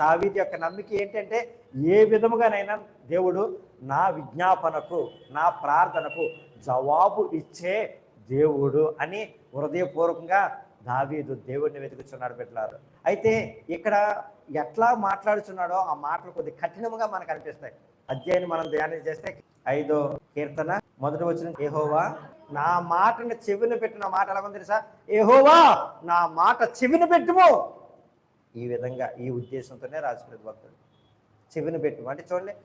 దావీది యొక్క నమ్మిక ఏంటంటే ఏ విధముగానైనా దేవుడు నా విజ్ఞాపనకు నా ప్రార్థనకు జవాబు ఇచ్చే దేవుడు అని హృదయపూర్వకంగా దావీదు దేవుడిని వెతుకుచున్నాడు బిడ్డలారు. అయితే ఇక్కడ ఎట్లా మాట్లాడుతున్నాడో ఆ మాటలు కొద్ది కఠినముగా మనకు అనిపిస్తాయి. అధ్యాయుని మనం ధ్యానం చేస్తే ఐదో కీర్తన మొదటి వచ్చిన ఏహోవా నా మాటను చెవిన పెట్టిన మాట ఎలాగో తెలుసా? ఏహోవా నా మాట చెవిన పెట్టుము. ఈ విధంగా ఈ ఉద్దేశంతోనే రాజు భక్తుడు చెవిని పెట్టు. అంటే చూడండి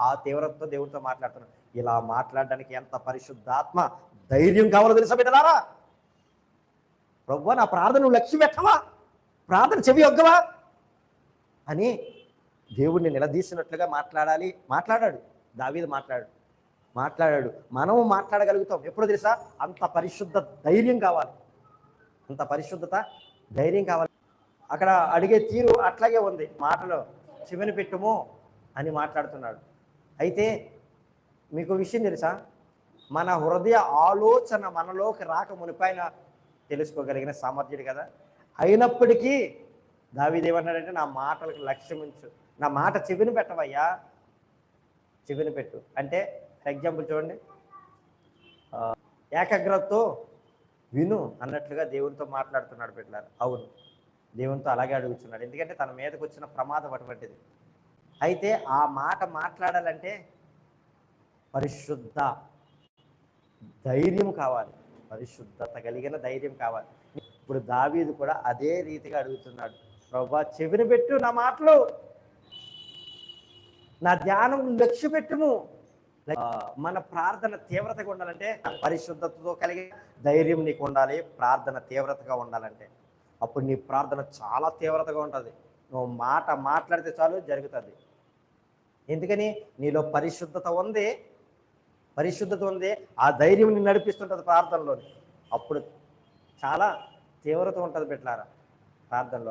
ఆ తీవ్రతతో దేవుడితో మాట్లాడుతున్నాడు. ఇలా మాట్లాడడానికి ఎంత పరిశుద్ధాత్మ ధైర్యం కావాలో తెలుసా బిడ్డలారా? ప్రభు నా ప్రార్థన నువ్వు లక్ష్యం పెట్టవా? ప్రార్థన చెవి ఒగ్గవా? అని దేవుడిని నిలదీసినట్లుగా మాట్లాడాలి. మాట్లాడాడు. దావీదు మాట్లాడు మాట్లాడాడు. మనము మాట్లాడగలుగుతాం. ఎప్పుడు తెలుసా? అంత పరిశుద్ధ ధైర్యం కావాలి. అంత పరిశుద్ధత ధైర్యం కావాలి. అక్కడ అడిగే తీరు అట్లాగే ఉంది. మాటలో చెవిని పెట్టుము అని మాట్లాడుతున్నాడు. అయితే మీకు విషయం తెలుసా? మన హృదయ ఆలోచన మనలోకి రాక మునిపైన తెలుసుకోగలిగిన సామర్థ్యుడు కదా. అయినప్పటికీ దావిదేమన్నాడంటే నా మాటలకు లక్ష్యమించు నా మాట చెవిని పెట్టవయ్యా. చెవిని పెట్టు. అంటే ఎగ్జాంపుల్ చూడండి. ఏకాగ్రతతో విను అన్నట్లుగా దేవునితో మాట్లాడుతున్నాడు పెట్టారు అవును. దేవునితో అలాగే అడుగుతున్నాడు ఎందుకంటే తన మీదకు వచ్చిన ప్రమాదం అటువంటిది. అయితే ఆ మాట మాట్లాడాలంటే పరిశుద్ధ ధైర్యం కావాలి. పరిశుద్ధత కలిగిన ధైర్యం కావాలి. ఇప్పుడు దావీదు కూడా అదే రీతిగా అడుగుతున్నాడు. ప్రభా చెవిని పెట్టు నా మాటలు. నా ధ్యానం లక్ష్య పెట్టుము. మన ప్రార్థన తీవ్రతగా ఉండాలంటే పరిశుద్ధతతో కలిగి ధైర్యం నీకు ఉండాలి ప్రార్థన తీవ్రతగా ఉండాలంటే. అప్పుడు నీ ప్రార్థన చాలా తీవ్రతగా ఉంటుంది. నువ్వు మాట మాట్లాడితే చాలు జరుగుతుంది. ఎందుకని? నీలో పరిశుద్ధత ఉంది. పరిశుద్ధత ఉంది. ఆ ధైర్యం నిన్ను నడిపిస్తుంటుంది ప్రార్థనలో అప్పుడు చాలా తీవ్రత ఉంటుంది బిట్లారా ప్రార్థనలో.